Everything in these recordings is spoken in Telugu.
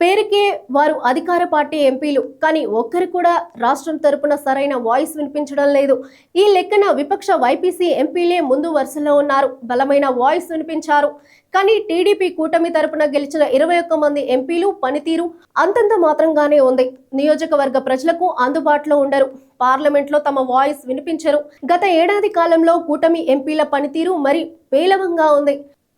పేరుకే వారు అధికార పార్టీ ఎంపీలు కానీ ఒక్కరు కూడా రాష్ట్రం తరపున సరైన వాయిస్ వినిపించడం లేదు. ఈ లెక్కన విపక్ష వైపీసీ ఎంపీలే ముందు వరుసలో ఉన్నారు. బలమైన వాయిస్ వినిపించారు. కానీ టీడీపీ కూటమి తరపున గెలిచిన ఇరవై ఒక్క మంది ఎంపీలు పనితీరు అంతంత మాత్రంగానే ఉంది. నియోజకవర్గ ప్రజలకు అందుబాటులో ఉండరు. పార్లమెంట్లో తమ వాయిస్ వినిపించరు. గత ఏడాది కాలంలో కూటమి ఎంపీల పనితీరు మరి పేలవంగా ఉంది.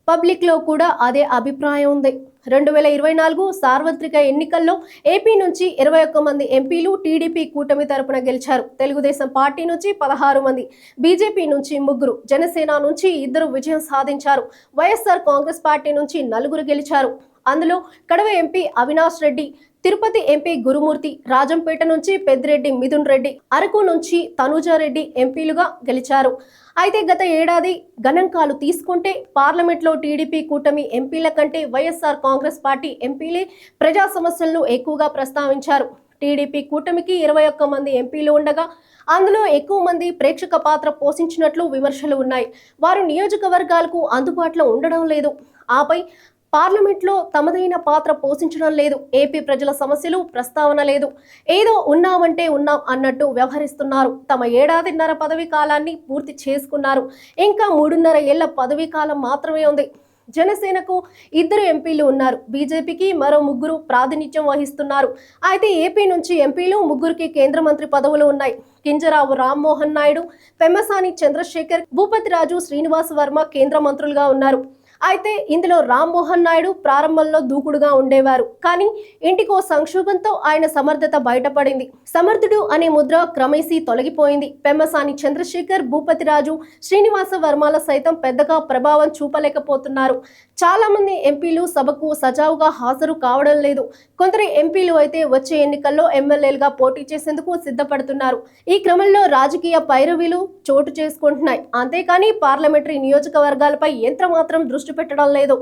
పబ్లిక్లో కూడా అదే అభిప్రాయం ఉంది. రెండు వేల ఇరవై నాలుగు సార్వత్రిక ఎన్నికల్లో ఏపీ నుంచి ఇరవై ఒక్క మంది ఎంపీలు టీడీపీ కూటమి తరపున గెలిచారు. తెలుగుదేశం పార్టీ నుంచి పదహారు మంది బీజేపీ నుంచి ముగ్గురు జనసేన నుంచి ఇద్దరు విజయం సాధించారు. వైఎస్ఆర్ కాంగ్రెస్ పార్టీ నుంచి నలుగురు గెలిచారు. అందులో కడవ ఎంపీ అవినాష్ రెడ్డి తిరుపతి ఎంపీ గురుమూర్తి రాజంపేట నుంచి పెద్దిరెడ్డి మిథున్ రెడ్డి అరకు నుంచి తనూజారెడ్డి ఎంపీలుగా గెలిచారు. అయితే గత ఏడాది గణాంకాలు తీసుకుంటే పార్లమెంట్లో టీడీపీ కూటమి ఎంపీల కంటే వైఎస్ఆర్ కాంగ్రెస్ పార్టీ ఎంపీలే ప్రజా సమస్యలను ఎక్కువగా ప్రస్తావించారు. టీడీపీ కూటమికి ఇరవై ఒక్క మంది ఎంపీలు ఉండగా అందులో ఎక్కువ మంది ప్రేక్షక పాత్ర పోషించినట్లు విమర్శలు ఉన్నాయి. వారు నియోజకవర్గాలకు అందుబాటులో ఉండడం లేదు. ఆపై పార్లమెంట్లో తమదైన పాత్ర పోషించడం లేదు. ఏపీ ప్రజల సమస్యలు ప్రస్తావన లేదు. ఏదో ఉన్నామంటే ఉన్నాం అన్నట్టు వ్యవహరిస్తున్నారు. తమ ఏడాదిన్నర పదవీ కాలాన్ని పూర్తి చేసుకున్నారు. ఇంకా మూడున్నర ఏళ్ళ పదవీ కాలం మాత్రమే ఉంది. జనసేనకు ఇద్దరు ఎంపీలు ఉన్నారు. బీజేపీకి మరో ముగ్గురు ప్రాతినిధ్యం వహిస్తున్నారు. అయితే ఏపీ నుంచి ఎంపీలు ముగ్గురికి కేంద్ర మంత్రి పదవులు ఉన్నాయి. కింజరావు రామ్మోహన్ నాయుడు పెమ్మసాని చంద్రశేఖర్ భూపతిరాజు శ్రీనివాస్ వర్మ కేంద్ర మంత్రులుగా ఉన్నారు. అయితే ఇందులో రామ్మోహన్ నాయుడు ప్రారంభంలో దూకుడుగా ఉండేవారు. కానీ ఇంటికో సంక్షోభంతో ఆయన సమర్థత బయటపడింది. సమర్థుడు అనే ముద్ర క్రమేసీ తొలగిపోయింది. పెమ్మసాని చంద్రశేఖర్ భూపతిరాజు శ్రీనివాస వర్మల సైతం పెద్దగా ప్రభావం చూపలేకపోతున్నారు. చాలామంది ఎంపీలు సభకు సజావుగా హాజరు కావడం లేదు. కొందరు ఎంపీలు అయితే వచ్చే ఎన్నికల్లో ఎమ్మెల్యేలుగా పోటీ చేసేందుకు సిద్ధపడుతున్నారు. ఈ క్రమంలో రాజకీయ పైరవీలు చోటు చేసుకుంటున్నాయి. అంతేకాని పార్లమెంటరీ నియోజకవర్గాలపై ఎంత మాత్రం దృష్టి పెట్టడం లేదు.